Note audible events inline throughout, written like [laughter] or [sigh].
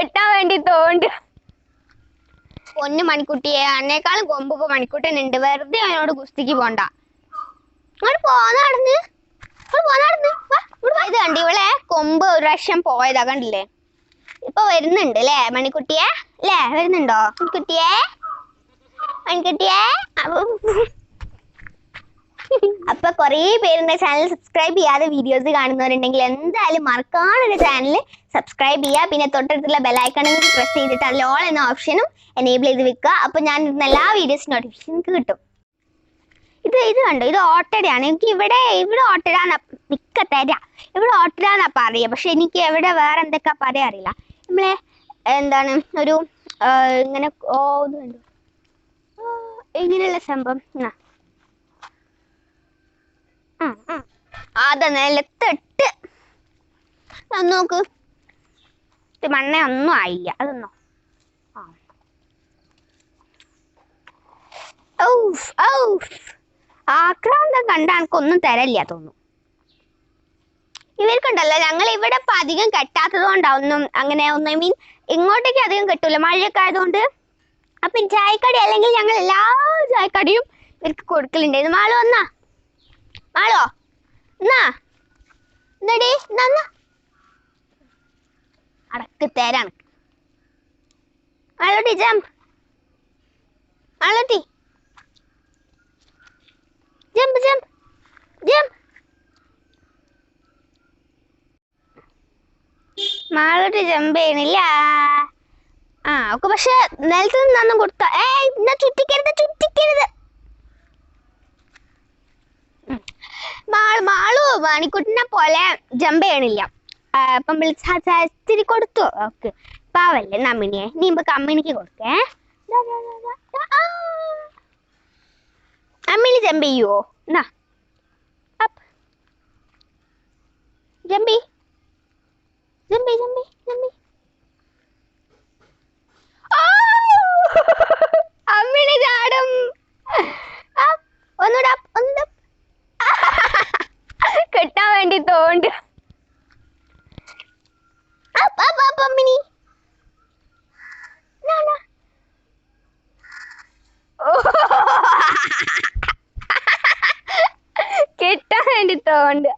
കെട്ടാൻ വേണ്ടി തോണ്ട് പൊന്നു മണിക്കുട്ടിയെ അന്നേക്കാളും കൊമ്പ് ഇപ്പൊ മണിക്കുട്ടനുണ്ട്. വെറുതെ അവനോട് ഗുസ്തിക്ക് പോണ്ട. ഇത് കണ്ട് ഇവളെ കൊമ്പ് ഒരു പ്രാവശ്യം പോയതാ കണ്ടില്ലേ? ഇപ്പൊ വരുന്നുണ്ട് അല്ലേ മണിക്കുട്ടിയെ? അല്ലേ വരുന്നുണ്ടോ മണിക്കുട്ടിയെ? മണിക്കുട്ടിയെ? അപ്പൊ- കൊറേ പേര് ചാനൽ സബ്സ്ക്രൈബ് ചെയ്യാതെ വീഡിയോസ് കാണുന്നവരുണ്ടെങ്കിൽ എന്തായാലും മറക്കാനൊരു ചാനൽ സബ്സ്ക്രൈബ് ചെയ്യുക. പിന്നെ തൊട്ടടുത്തുള്ള ബെലൈക്കണിൽ പ്രസ് ചെയ്തിട്ട് അതിൽ ഓൾ എന്ന ഓപ്ഷനും എനേബിൾ ചെയ്ത് വെക്കുക. അപ്പൊ ഞാൻ ഇരുന്ന എല്ലാ വീഡിയോസ് നോട്ടിഫിക്കേഷൻ നിങ്ങൾക്ക് കിട്ടും. ഇത് ഇത് കണ്ടോ? ഇത് ഓട്ടടയാണ് എനിക്ക് ഇവിടെ ഇവിടെ ഓട്ടടാന്നാ മിക്ക തരാ. ഇവിടെ ഓട്ടടാന്നാ അറിയാം പക്ഷെ എനിക്ക് എവിടെ വേറെ എന്തൊക്കെ പറയാ അറിയില്ല. നമ്മളെ എന്താണ് ഒരു ഇങ്ങനെ ഓ ഇത് കണ്ടു? ഇങ്ങനെയുള്ള സംഭവം. ആ. ആ അതെ നിലത്തിട്ട്. നോക്ക്. ഇത് മണ്ണ ഒന്നും ആയില്ല. അതൊന്നോ ഔഫ്, ഔഫ്. ആക്രാന്തം കണ്ട എനിക്കൊന്നും തരല്ല തോന്നുന്നു. ഇവർക്കുണ്ടല്ലോ ഞങ്ങൾ ഇവിടെ ഇപ്പൊ അധികം കെട്ടാത്തത് കൊണ്ടാ ഒന്നും അങ്ങനെ ഒന്നും മീൻ ഇങ്ങോട്ടേക്ക് അധികം കിട്ടൂല. മഴയൊക്കെ ആയതുകൊണ്ട് അപ്പൊ ചായക്കടി അല്ലെങ്കിൽ ഞങ്ങൾ എല്ലാ ചായക്കടിയും ഇവർക്ക് കൊടുക്കലുണ്ടായിരുന്നു. മാളോ എന്നാ മാളോ എന്നാ എന്നടി എന്നാ അടക്ക് തേരാണ്. ആളോട്ടി ജംപ് ആളോട്ടി ജംപ് ജംപ് ജംപ് മാളോട്ടി ജമ്പ് ചെയ്യണില്ല. ആ ഒക്കെ പക്ഷെ നിലത്ത് നിന്നൊന്നും കൊടുത്ത. ഏയ് എന്നാ ചുറ്റിക്കരുത് ചുറ്റിക്കരുത്. മാളു മാൾ മണിക്കുട്ടിനെ പോലെ ജമ്പ് ചെയ്യണില്ല. അപ്പം വിളിച്ച ഇത്തിരി കൊടുത്തു? ഓക്കെ. പാവല്ലേ നമ്മിനിയെ നീ ഇപ്പൊ കമ്മിനിക്ക് കൊടുക്കേ. അമ്മിണി ജമ്പ് ചെയ്യുവോ? എന്നാ ജമ്പി. ജമ്പി ജമ്പി ജമ്പി ആ! അമ്മിണി ചാടും അപ്പ്, ഒന്നൂടെ അപ്പ്, ഒന്നൂടെ അപ്പ്. കെട്ടാൻ വേണ്ടി തോണ്ട് അപ്പ്, അപ്പ്, അപ്പ്, അമ്മിണി നാ, നാ. ഓ. കെട്ടാൻ വേണ്ടി തോണ്ട്.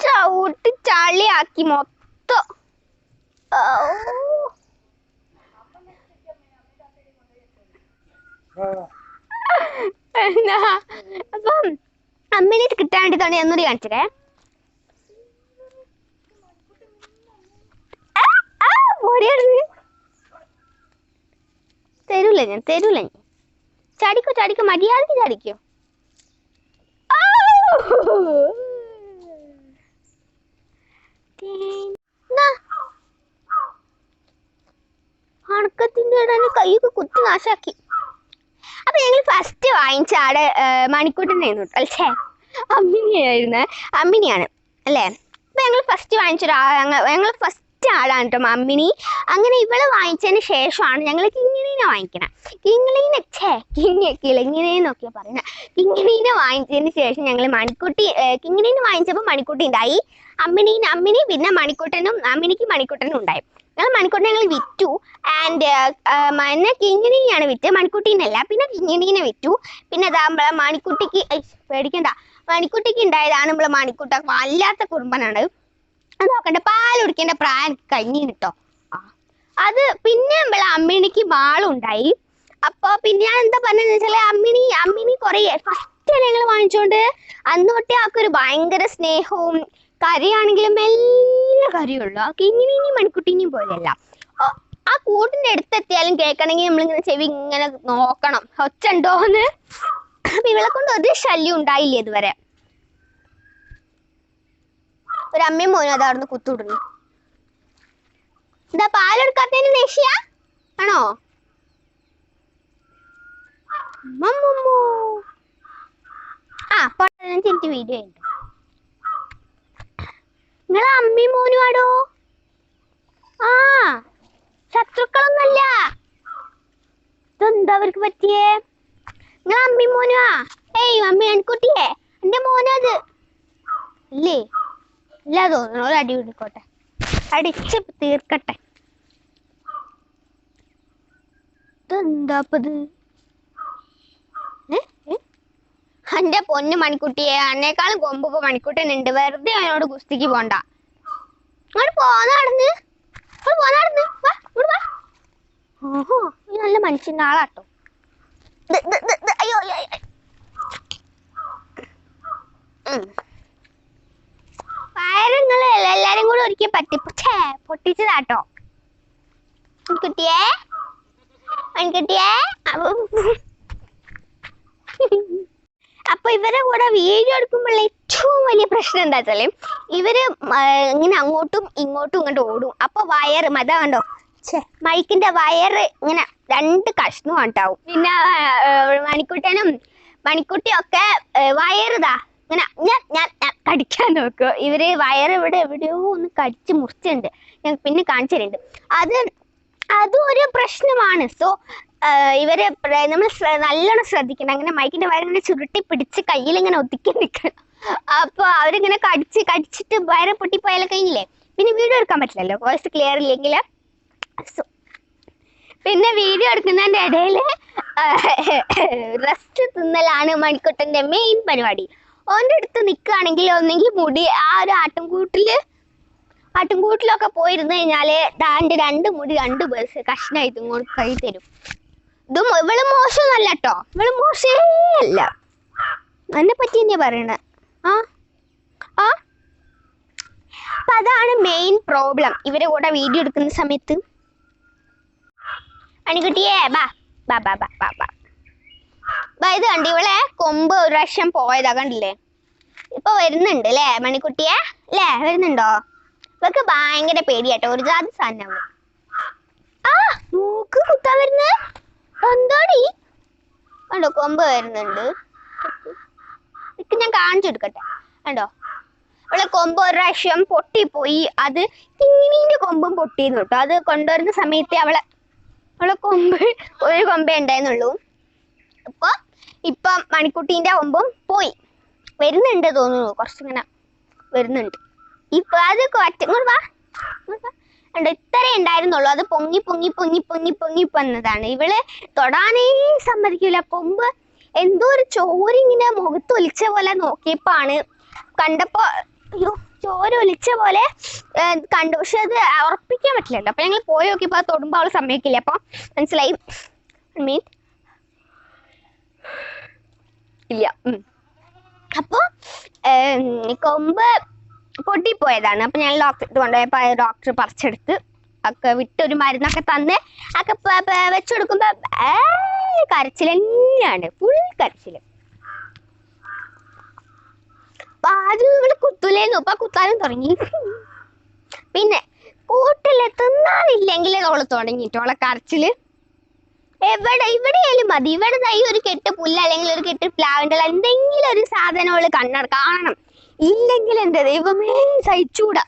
ചവിട്ടി ചളിയാക്കി മൊത്തം ഔ. എന്നാ അപ്പം അമ്മിനെ കിട്ടാൻ വേണ്ടി തന്നെ ഒന്നുകൂടി കാണിച്ചേ തരൂല ഞാൻ തരൂല ഞാൻ. ചാടിക്കോ ചാടിക്കോ മര്യാദയ്ക്ക് ചാടിക്കോ. അണക്കത്തിന്റെ ഇടയിൽ കൈയൊക്കെ കുത്തി നാശാക്കി. അപ്പൊ ഞങ്ങൾ ഫസ്റ്റ് വാങ്ങിച്ച ആടെ മണിക്കൂട്ടിനായിരുന്നു അല്ലേ? അമ്മിനിയായിരുന്നു അമ്മിനിയാണ് അല്ലേ? അപ്പൊ ഞങ്ങൾ ഫസ്റ്റ് വാങ്ങിച്ചൊരു ഞങ്ങൾ ഫസ്റ്റ് ആളാണ് കേട്ടോ അമ്മിനി അങ്ങനെ ഇവൾ വാങ്ങിച്ചതിന് ശേഷമാണ് ഞങ്ങൾ കിങ്ങിണീനെ വാങ്ങിക്കണം. കിങ്ങിളീനെ ഛേ കിങ്ങ കിളിങ്ങിനേന്നൊക്കെയാ പറയുന്നത് കിങ്ങിണീനെ വാങ്ങിച്ചതിന് ശേഷം ഞങ്ങൾ മണിക്കുട്ടി കിങ്ങിണീനെ വാങ്ങിച്ചപ്പോൾ മണിക്കുട്ടി ഉണ്ടായി അമ്മിനീന് അമ്മിനി പിന്നെ മണിക്കുട്ടനും അമ്മിനിക്ക് മണിക്കുട്ടനും ഉണ്ടായി. ഞങ്ങൾ മണിക്കുട്ടിനെ ഞങ്ങൾ വിറ്റു. ആൻഡ് എന്നെ കിങ്ങിണിയാണ് വിറ്റ്. മണിക്കുട്ടീനല്ല പിന്നെ കിങ്ങിണീനെ വിറ്റു. പിന്നെ അതാ നമ്മളെ മണിക്കുട്ടിക്ക് പേടിക്കണ്ട. മണിക്കുട്ടിക്ക് ഉണ്ടായതാണ് നമ്മളെ മണിക്കുട്ട വല്ലാത്ത കുറുമ്പനാണ് അത് നോക്കണ്ട പാൽ കുടിക്കേണ്ട പ്രായം കഴിഞ്ഞു കേട്ടോ അത് പിന്നെ നമ്മളെ അമ്മിണിക്ക് മാളുണ്ടായി. അപ്പോൾ പിന്നെ ഞാൻ എന്താ പറഞ്ഞതെന്ന് വെച്ചാൽ അമ്മിണി അമ്മിണി കുറേ ഫസ്റ്റ് ഞങ്ങൾ വാങ്ങിച്ചോണ്ട്. അന്ന് തൊട്ടേ ആൾക്കൊരു ഭയങ്കര സ്നേഹവും കരയാണെങ്കിലും എല്ലാ കരയുള്ളൂ ആ കിങ്ങിനിയും മണിക്കുട്ടിനെയും പോലെയല്ല. ആ- കൂട്ടിന്റെ അടുത്തെത്തിയാലും കേൾക്കണമെങ്കിൽ നമ്മളിങ്ങനെ ചെവി ഇങ്ങനെ നോക്കണം. ഒച്ച ഉണ്ടോന്ന് അപ്പൊ ഇവളെ കൊണ്ട് ഒരു ശല്യം ഉണ്ടായില്ല ഇതുവരെ? ഒരു അമ്മയും മോനും അത് കുത്തുവിടുന്നു. എന്താ പാലെടുക്കാത്തതിന് ദേഷ്യ? ആണോ. ആ പതിനഞ്ച് മിനിറ്റ് വീഡിയോ ഉണ്ട് നിങ്ങളെ അമ്മ മോനുവാടോ ആ ശത്രുക്കളൊന്നല്ല ഇതെന്താ അവർക്ക് പറ്റിയേ? നിങ്ങളെ അമ്മി മോനുവാ ഏയ് അമ്മി അൺകുട്ടിയേ എന്റെ മോനത് ഇല്ലേ? ഇല്ല തോന്നുന്നു. ഒരു അടി പിടിക്കോട്ടെ. അടിച്ച് തീർക്കട്ടെ. ഇതെന്താ ഇത് പൊന്നു പൊന്ന് മണിക്കുട്ടിയെ അന്നേക്കാളും കൊമ്പ് ഇപ്പൊ മണിക്കുട്ടനുണ്ട് വെറുതെ അവനോട് ഗുസ്തിക്ക് പോണ്ട. അങ്ങോട്ട് പോന്നടന്ന് പോന്ന പോന്നടന്ന് വാ ഇങ്ങോട്ട് വാ. ഓഹോ ഈ നല്ല മനുഷ്യന്റെ ആളാട്ടോ. അയ്യോ. വയറിങ്ങൾ എല്ലാരും കൂടെ ഒരിക്കൽ പറ്റി ഛേ, പൊട്ടിച്ചതാട്ടോ. മണിക്കുട്ടിയെ മണിക്കുട്ടിയെ. ഇവരെ കൂടെ വീഡിയോ എടുക്കുമ്പോഴുള്ള ഏറ്റവും വലിയ പ്രശ്നം എന്താ വെച്ചാൽ ഇവർ ഇങ്ങനെ അങ്ങോട്ടും ഇങ്ങോട്ടും ഇങ്ങോട്ട് ഓടും. അപ്പൊ വയർ മത കണ്ടോ? മൈക്കിന്റെ വയർ ഇങ്ങനെ രണ്ട് കഷ്ണം ഉണ്ടാവും പിന്നെ മണിക്കുട്ടനും മണിക്കുട്ടിയും ഒക്കെ വയറുതാ ഇങ്ങനെ ഞാൻ ഞാൻ ഞാൻ കടിക്കാൻ നോക്കുക. ഇവർ വയർ ഇവിടെ എവിടെയോ ഒന്ന് കടിച്ച് മുറിച്ചിട്ടുണ്ട്. ഞാൻ പിന്നെ കാണിച്ചു തരുന്നുണ്ട്. അത് അതും ഒരു പ്രശ്നമാണ്. സോ ഇവർ നമ്മൾ നല്ലോണം ശ്രദ്ധിക്കണം. അങ്ങനെ മൈക്കിന്റെ വയറിങ്ങനെ ചുരുട്ടി പിടിച്ച് കയ്യിൽ ഇങ്ങനെ ഒതുക്കി നിൽക്കണം അപ്പൊ അവരിങ്ങനെ കടിച്ച് കടിച്ചിട്ട് വയറ് പൊട്ടിപ്പോയാലും കഴിഞ്ഞില്ലേ പിന്നെ വീഡിയോ എടുക്കാൻ പറ്റില്ലല്ലോ? വോയിസ് ക്ലിയർ ഇല്ലെങ്കിൽ. പിന്നെ വീഡിയോ എടുക്കുന്നതിന്റെ ഇടയിൽ റെസ്റ്റ് തിന്നലാണ് മണിക്കുട്ടന്റെ മെയിൻ പരിപാടി. ഓന്റെ അടുത്ത് നിൽക്കുകയാണെങ്കിൽ ഒന്നെങ്കിൽ മുടി ആ ഒരു ആട്ടുംകൂട്ടിൽ ആട്ടുംകൂട്ടിലൊക്കെ പോയിരുന്നു കഴിഞ്ഞാൽ ദാണ്ട് രണ്ട് മുടി രണ്ട് ബസ് കഷ്ണായിട്ട് ഇങ്ങോട്ട് കൈ തരും. ഇതും ഇവൾ മോശമൊന്നല്ല കേട്ടോ ഇവൾ മോശമല്ല എന്നെ പറ്റി തന്നെയാ പറയണ. ആ? ആ? അപ്പൊ അതാണ് മെയിൻ പ്രോബ്ലം ഇവരെ കൂടെ വീഡിയോ എടുക്കുന്ന സമയത്ത്. അണിക്കുട്ടിയേ ബാ. ബാ ബാ ബാ ബാ ബാ. ബാ ഇത് കണ്ടു ഇവളെ കൊമ്പ് ഒരു പ്രാവശ്യം പോയതാ കണ്ടില്ലേ? ഇപ്പൊ വരുന്നുണ്ട് അല്ലേ മണിക്കുട്ടിയെ? അല്ലേ വരുന്നുണ്ടോ? ഇവക്ക് ഭയങ്കര പേടിയാട്ടോ. ഒരു ജാതി സാധനം അവൾ. ആ മൂക്ക് കുത്താൻ വരുന്ന എന്താടി കണ്ടോ കൊമ്പ് വരുന്നുണ്ട്. ഞാൻ കാണിച്ചു കൊടുക്കട്ടെ. കണ്ടോ? അവളെ കൊമ്പ് ഒരു പ്രാവശ്യം പൊട്ടിപ്പോയി. അത് തിങ്ങിനീന്റെ കൊമ്പും പൊട്ടിയിരുന്നു കേട്ടോ. അത് കൊണ്ടുവരുന്ന സമയത്ത് അവളെ അവളെ കൊമ്പ് [laughs] ഒരു കൊമ്പേ ഉണ്ടായിരുന്നുള്ളൂ. അപ്പൊ ഇപ്പം മണിക്കുട്ടീന്റെ കൊമ്പും പോയി. വരുന്നുണ്ട് തോന്നുന്നു. കുറച്ചിങ്ങനെ വരുന്നുണ്ട്. ഇപ്പൊ അത് കൊറ്റ ഇങ്ങോട്ട് വാ. കണ്ടോ? ഇത്രേ ഉണ്ടായിരുന്നുള്ളൂ. അത് പൊങ്ങി പൊങ്ങി പൊങ്ങി പൊങ്ങി പൊങ്ങി വന്നതാണ്. ഇവൾ തൊടാനേ സമ്മതിക്കൂല. കൊമ്പ് എന്തോ ഒരു ചോര ഇങ്ങനെ മുഖത്ത് ഒലിച്ച പോലെ നോക്കിയപ്പാണ്. കണ്ടപ്പോ അയ്യോ ചോര ഒലിച്ച പോലെ കണ്ടു. പക്ഷെ അത് ഉറപ്പിക്കാൻ പറ്റില്ലല്ലോ. അപ്പൊ ഞങ്ങൾ പോയി നോക്കിയപ്പോ അത് തൊടുമ്പോ അവൾ സമ്മതിക്കില്ല. അപ്പൊ മനസ്സിലായി. മീൻ ഇല്ല. അപ്പൊ കൊമ്പ് പൊട്ടിപ്പോയതാണ്. അപ്പൊ ഞാൻ ഡോക്ടർ കൊണ്ടുപോയപ്പോ ഡോക്ടർ പറിച്ചെടുത്ത് ഒക്കെ വിട്ട് ഒരു മരുന്നൊക്കെ തന്ന് ഒക്കെ വെച്ചു പ- വെച്ച് കൊടുക്കുമ്പോ കരച്ചിൽ തന്നെയാണ്. ഫുൾ കരച്ചിൽ. ആദ്യം ഇവിടെ കുത്തൂലേന്നു. ഇപ്പൊ കുത്താനും തുടങ്ങി. പിന്നെ കൂട്ടിൽ തിന്നാനില്ലെങ്കിൽ അവൾ തുടങ്ങിട്ടോ. അവളെ കരച്ചിൽ. എവിടെ ഇവിടെയായാലും മതി. ഇവിടെ ഒരു കെട്ട് പുല്ല് അല്ലെങ്കിൽ ഒരു കെട്ട് പ്ലാവിന്റെ എന്തെങ്കിലും ഒരു സാധനം അവൾ കണ്ണട കാണണം. ഇല്ലെങ്കിൽ എന്റെ ദൈവമേ സഹിച്ചൂടാ.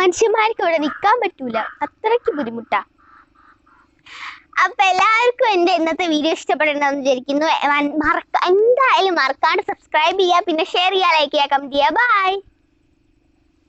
മനുഷ്യന്മാർക്ക് അവിടെ നിൽക്കാൻ പറ്റൂല. അത്രയ്ക്ക് ബുദ്ധിമുട്ടാ. അപ്പൊ എല്ലാവർക്കും എന്റെ ഇന്നത്തെ വീഡിയോ ഇഷ്ടപ്പെടേണ്ടെന്ന് വിചാരിക്കുന്നു. മറക്ക എന്തായാലും മറക്കാണ്ട് സബ്സ്ക്രൈബ് ചെയ്യുക പിന്നെ ഷെയർ ചെയ്യുക ലൈക്ക് ചെയ്യുക കമന്റ് ചെയ്യുക. ബൈ